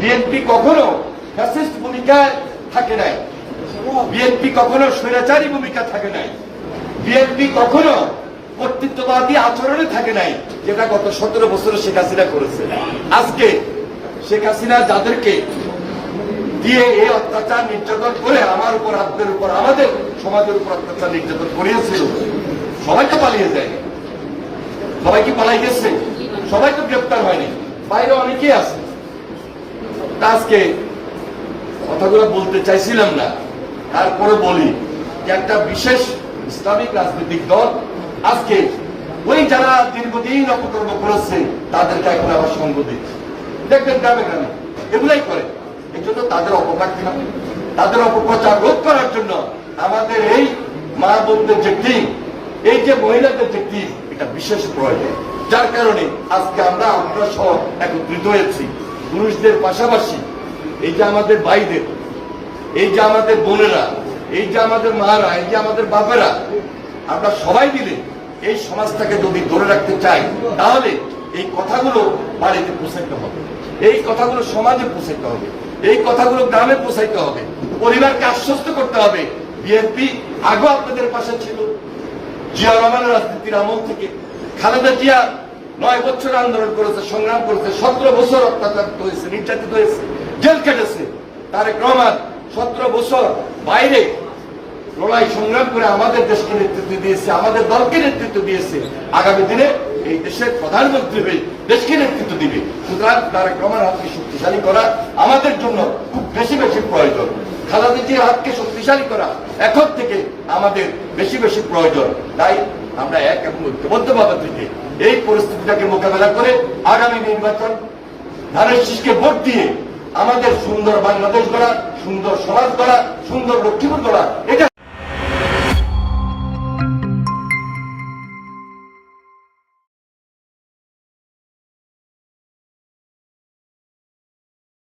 BNP কখনো fascist ভূমিকায় থাকে নাই। বিএনপি কখনো স্বৈরাচারী ভূমিকা থাকে নাই। বিএনপি কখনো কর্তৃত্ববাদী আচরণে থাকে নাই, যেটা গত সতেরো বছরে শেখ হাসিনা করেছে। আজকে শেখ হাসিনা যাদেরকে দিয়ে এই অত্যাচার নির্যাতন করে আমার উপর, আপনাদের উপর, আমাদের সমাজের উপর অত্যাচার নির্যাতন করিয়েছিল সবাই তো পালিয়ে যায়। সবাই কি পালাই গেছে সবাই তো গ্রেপ্তার হয়নি। বাইরে অনেকেই আছে। আজকে কথাগুলো বলতে চাইছিলাম না, তারপরে বলি একটা বিশেষ ইসলামিক রাজনৈতিক দল আজকে ওই যারা দীর্ঘদিন অপকর্ম করেছে, তাদেরকে এখন আবার সঙ্গ দিচ্ছে। দেখবেন গ্রামে গ্রামে এগুলাই করে। এই জন্য তাদের অপব্যাখ্যা তাদের অপপ্রচার রোধ করার জন্য আমাদের এই মা বোনদের যে টিম এই যে মহিলাদের যে টিম এটা বিশেষ প্রয়োজন। যার কারণে আজকে আমরা আমরা সহ একত্রিত হয়েছি। পুরুষদের পাশাপাশি এই যে আমাদের ভাইদের, এই যে আমাদের বোনেরা, এই যে আমাদের মারা, এই যে আমাদের বাপেরা, আমরা সবাই মিলে এই সমাজটাকে যদি ধরে রাখতে চাই, তাহলে এই কথাগুলো বাড়িতে পৌঁছাইতে হবে। এই কথাগুলো সমাজে পৌঁছাইতে হবে। এই কথাগুলো গ্রামে পৌঁছাইতে হবে। পরিবারকে আশ্বস্ত করতে হবে। বিএনপি আগেও আপনাদের পাশে ছিল। জিয়া রহমানের রাজনীতির আমল থেকে, খালেদা জিয়া নয় বছর আন্দোলন করেছে, সংগ্রাম করেছে, সতেরো বছর অত্যাচারিত হয়েছে, নির্যাতিত হয়েছে, জেল কেটেছে তারেক রহমান সতেরো বছর বাইরে লড়াই, সংগ্রাম করে আমাদের দেশকে নেতৃত্ব দিয়েছে, আমাদের দলকে নেতৃত্ব দিয়েছে। আগামী দিনে এই দেশের প্রধানমন্ত্রী হয়ে দেশকে নেতৃত্ব দিবে। সুতরাং তারেক রহমান হাতকে শক্তিশালী করা আমাদের জন্য খুব বেশি বেশি প্রয়োজন। খালাদা জিয়ার হাতকে শক্তিশালী করা এখন থেকে আমাদের বেশি বেশি প্রয়োজন। তাই আমরা এক এবং ঐক্যবদ্ধভাবে থেকে এই পরিস্থিতিটাকে মোকাবেলা করে আগামী নির্বাচন ধানের শীষকে ভোট দিয়ে আমাদের সুন্দর বাংলাদেশ গড়া, সুন্দর সমাজ গড়া, সুন্দর লক্ষ্মীপুর গড়া, এটা